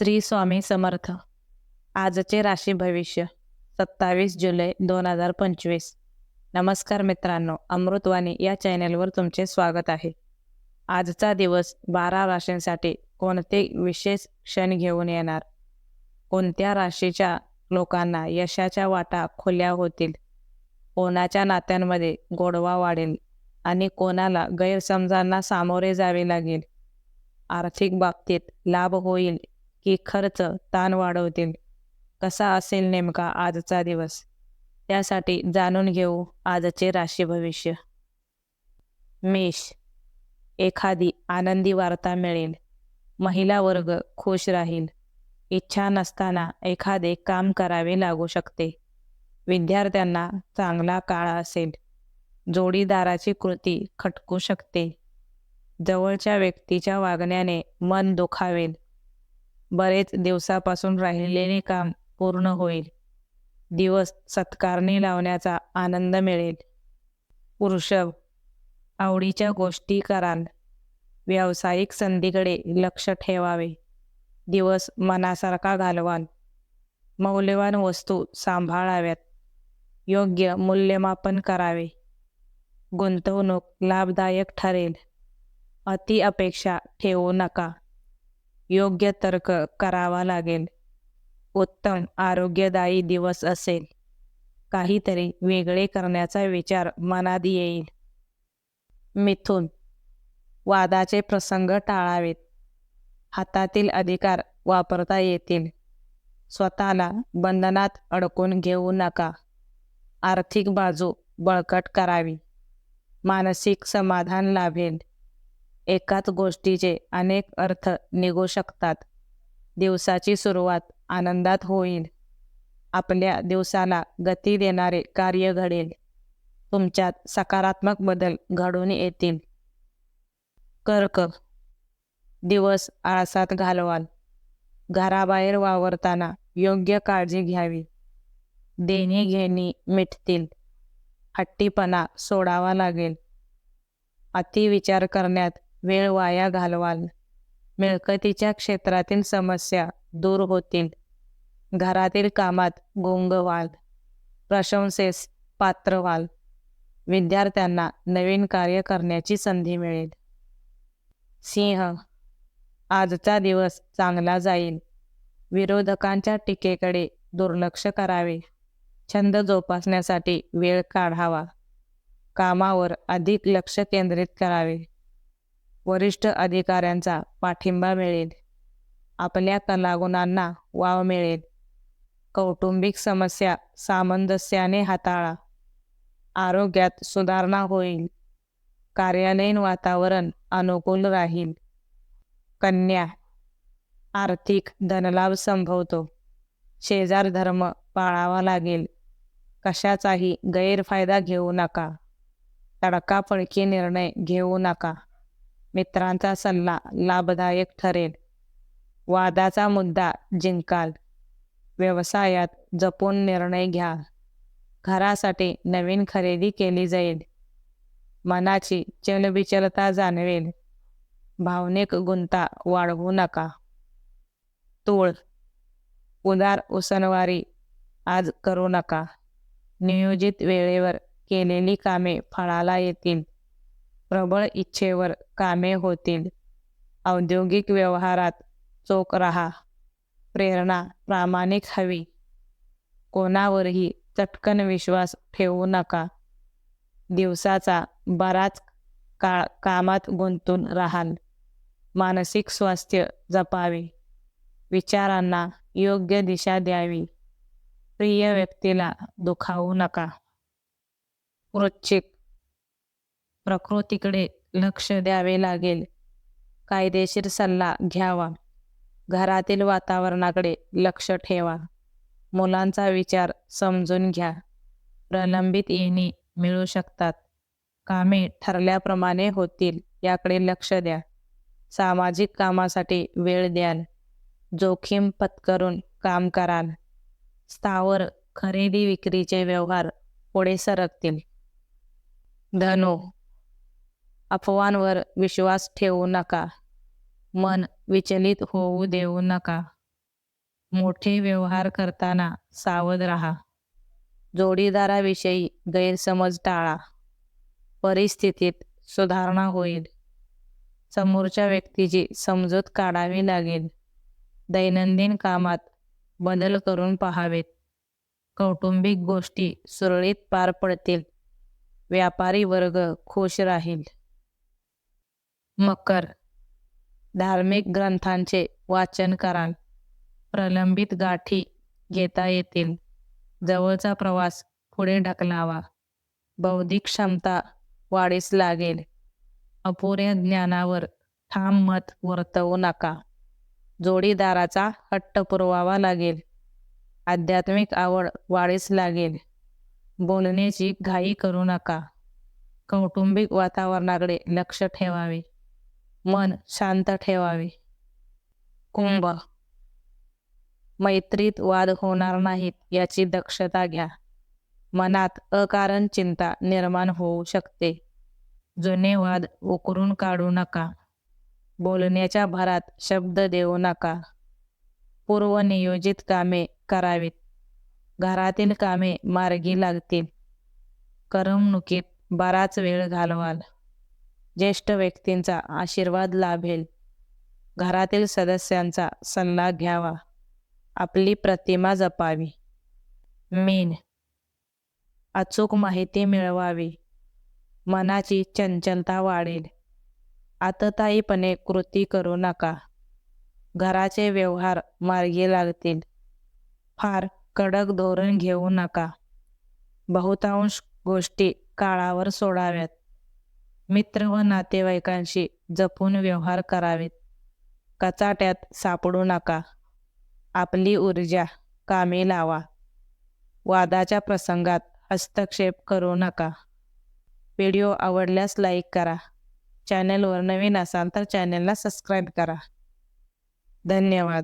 श्री स्वामी समर्थ. आजचे राशी भविष्य सत्तावीस जुलै दोन हजार पंचवीस. नमस्कार मित्रांनो अमृतवाणी या चॅनेलवर तुमचे स्वागत आहे. आजचा दिवस बारा राशींसाठी कोणते विशेष क्षण घेऊन येणार? कोणत्या राशीच्या लोकांना यशाच्या वाटा खुल्या होतील? कोणाच्या नात्यांमध्ये गोडवा वाढेल? आणि कोणाला गैरसमजांना सामोरे जावे लागेल? आर्थिक बाबतीत लाभ होईल की खर्च ताण वाढवतील. कसा असेल नेमका आजचा दिवस? त्यासाठी जाणून घेऊ आजचे राशी भविष्य. मेष. एखादी आनंदी वार्ता मिळेल. महिला वर्ग खुश राहील. इच्छा नसताना एखादे काम करावे लागू शकते. विद्यार्थ्यांना चांगला काळ असेल. जोडीदाराची कृती खटकू शकते. जवळच्या व्यक्तीच्या वागण्याने मन दुखावेल. बरेच दिवसापासून राहिलेले काम पूर्ण होईल. दिवस सत्कारणी लावण्याचा आनंद मिळेल. वृषभ आवडीच्या गोष्टी कराल. व्यावसायिक संधीकडे लक्ष ठेवावे. दिवस मनासारखा घालवाल. मौल्यवान वस्तू सांभाळाव्यात. योग्य मूल्यमापन करावे. गुंतवणूक लाभदायक ठरेल. अति अपेक्षा ठेवू नका. योग्य तर्क करावा लागेल. उत्तम आरोग्यदायी दिवस असेल. काहीतरी वेगळे करण्याचा विचार मनात येईल. मिथून वादाचे प्रसंग टाळावेत. हातातील अधिकार वापरता येतील. स्वतःला बंधनात अडकून घेऊ नका. आर्थिक बाजू बळकट करावी. मानसिक समाधान लाभेल. एकाच गोष्टीचे अनेक अर्थ निघू शकतात. दिवसाची सुरुवात आनंदात होईल. आपल्या दिवसाला गती देणारे कार्य घडेल. तुमच्यात सकारात्मक बदल घडून येतील. कर्क. दिवस आळसात घालवाल. घराबाहेर वावरताना योग्य काळजी घ्यावी. देणी घेणी मिटतील. हट्टीपणा सोडावा लागेल. अतिविचार करण्यात वेळ वाया घालवाल. मिळकतीच्या क्षेत्रातील समस्या दूर होतील. घरातील कामात गुंग व्हाल प्रशंसेस पात्र व्हाल विद्यार्थ्यांना नवीन कार्य करण्याची संधी मिळेल. सिंह आजचा दिवस चांगला जाईल. विरोधकांच्या टीकेकडे दुर्लक्ष करावे. छंद जोपासण्यासाठी वेळ काढावा. कामावर अधिक लक्ष केंद्रित करावे. वरिष्ठ अधिकाऱ्यांचा पाठिंबा मिळेल. आपल्या कलागुणांना वाव मिळेल. कौटुंबिक समस्या सामंजस्याने हाताळा. आरोग्यात सुधारणा होईल. कार्यालयीन वातावरण अनुकूल राहील. कन्या आर्थिक धनलाभ संभवतो. शेजार धर्म पाळावा लागेल. कशाचाही गैरफायदा घेऊ नका. तडकाफडकी निर्णय घेऊ नका. मित्रांचा सल्ला लाभदायक ठरेल. वादाचा मुद्दा जिंकाल. व्यवसायात जपून निर्णय घ्या. घरासाठी नवीन खरेदी केली जाईल. मनाची चलबिचलता जाणवेल. भावनिक गुंता वाढवू नका. तूळ. उदार उसनवारी आज करू नका. नियोजित वेळेवर केलेली कामे फळाला येतील. प्रबळ इच्छेवर कामे होतील. औद्योगिक व्यवहारात चोख राहा. प्रेरणा प्रामाणिक हवी. कोणावरही चटकन विश्वास ठेवू नका. दिवसाचा बराच काळ कामात गुंतून राहाल. मानसिक स्वास्थ्य जपावे. विचारांना योग्य दिशा द्यावी. प्रिय व्यक्तीला दुखावू नका. वृश्चिक प्रकृतीकडे लक्ष द्यावे लागेल. कायदेशीर सल्ला घ्यावा. घरातील वातावरणाकडे लक्ष ठेवा. मुलांचा विचार समजून घ्या. प्रलंबित येणे मिळू शकतात. कामे ठरल्याप्रमाणे होतील याकडे लक्ष द्या. सामाजिक कामासाठी वेळ द्याल. जोखीम पत्करून काम कराल. स्थावर खरेदी विक्रीचे व्यवहार पुढे सरकतील. धनु अफवांवर विश्वास ठेवू नका. मन विचलित होऊ देऊ नका. मोठे व्यवहार करताना सावध राहा. जोडीदाराविषयी गैरसमज टाळा. परिस्थितीत सुधारणा होईल. समोरच्या व्यक्तीची समजूत काढावी लागेल. दैनंदिन कामात बदल करून पहावेत. कौटुंबिक गोष्टी सुरळीत पार पडतील. व्यापारी वर्ग खुश राहील. मकर. धार्मिक ग्रंथांचे वाचन कराल. प्रलंबित गाठी घेता येतील. जवळचा प्रवास पुढे ढकलावा. बौद्धिक क्षमता वाढीस लागेल. अपुऱ्या ज्ञानावर ठाम मत वर्तवू नका. जोडीदाराचा हट्ट पुरवावा लागेल. आध्यात्मिक आवड वाढीस लागेल. बोलण्याची घाई करू नका. कौटुंबिक वातावरणाकडे लक्ष ठेवावे. मन शांत ठेवावे. कुंभ. मैत्रीत वाद होणार नाहीत याची दक्षता घ्या. मनात अकारण चिंता निर्माण होऊ शकते. जुने वाद उकरून काढू नका. बोलण्याच्या भरात शब्द देऊ नका. पूर्वनियोजित कामे करावीत. घरातील कामे मार्गी लागतील. करमणुकीत बराच वेळ घालवाल. ज्येष्ठ व्यक्तींचा आशीर्वाद लाभेल. घरातील सदस्यांचा सल्ला घ्यावा. आपली प्रतिमा जपावी. मीन. अचूक माहिती मिळवावी. मनाची चंचलता वाढेल. आतताईपणे कृती करू नका. घराचे व्यवहार मार्गी लागतील. फार कडक धोरण घेऊ नका. बहुतांश गोष्टी काळावर सोडाव्यात. मित्र व नातेवाईकांशी जपून व्यवहार करावेत. कचाट्यात सापडू नका. आपली ऊर्जा कामे लावा. वादाच्या प्रसंगात हस्तक्षेप करू नका. व्हिडिओ आवडल्यास लाईक करा. चॅनलवर नवीन असाल तर चॅनलला सबस्क्राईब करा. धन्यवाद.